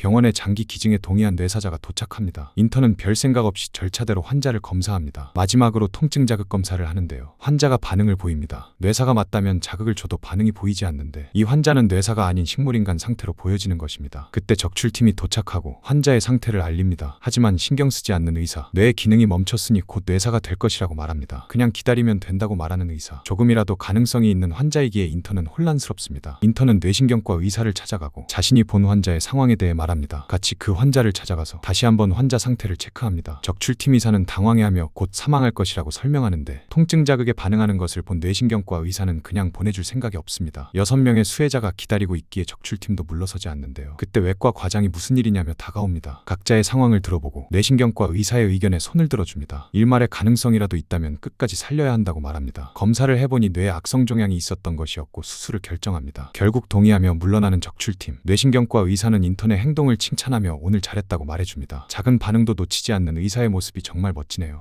병원의 장기 기증에 동의한 뇌사자가 도착합니다. 인턴은 별 생각 없이 절차대로 환자를 검사합니다. 마지막으로 통증 자극 검사를 하는데요. 환자가 반응을 보입니다. 뇌사가 맞다면 자극을 줘도 반응이 보이지 않는데 이 환자는 뇌사가 아닌 식물인간 상태로 보여지는 것입니다. 그때 적출팀이 도착하고 환자의 상태를 알립니다. 하지만 신경 쓰지 않는 의사, 뇌의 기능이 멈췄으니 곧 뇌사가 될 것이라고 말합니다. 그냥 기다리면 된다고 말하는 의사. 조금이라도 가능성이 있는 환자이기에 인턴은 혼란스럽습니다. 인턴은 뇌신경과 의사를 찾아가고 자신이 본 환자의 상황에 대해 말합니다. 같이 그 환자를 찾아가서 다시 한번 환자 상태를 체크합니다. 적출팀 의사는 당황해하며 곧 사망할 것이라고 설명하는데 통증 자극에 반응하는 것을 본 뇌신경과 의사는 그냥 보내줄 생각이 없습니다. 여섯 명의 수혜자가 기다리고 있기에 적출팀도 물러서지 않는데요. 그때 외과 과장이 무슨 일이냐며 다가옵니다. 각자의 상황을 들어보고 뇌신경과 의사의 의견에 손을 들어줍니다. 일말의 가능성이라도 있다면 끝까지 살려야 한다고 말합니다. 검사를 해보니 뇌에 악성 종양이 있었던 것이었고 수술을 결정합니다. 결국 동의하며 물러나는 적출팀. 뇌신경과 의사는 인턴의 행동을 칭찬하며 오늘 잘했다고 말해줍니다. 작은 반응도 놓치지 않는 의사의 모습이 정말 멋지네요.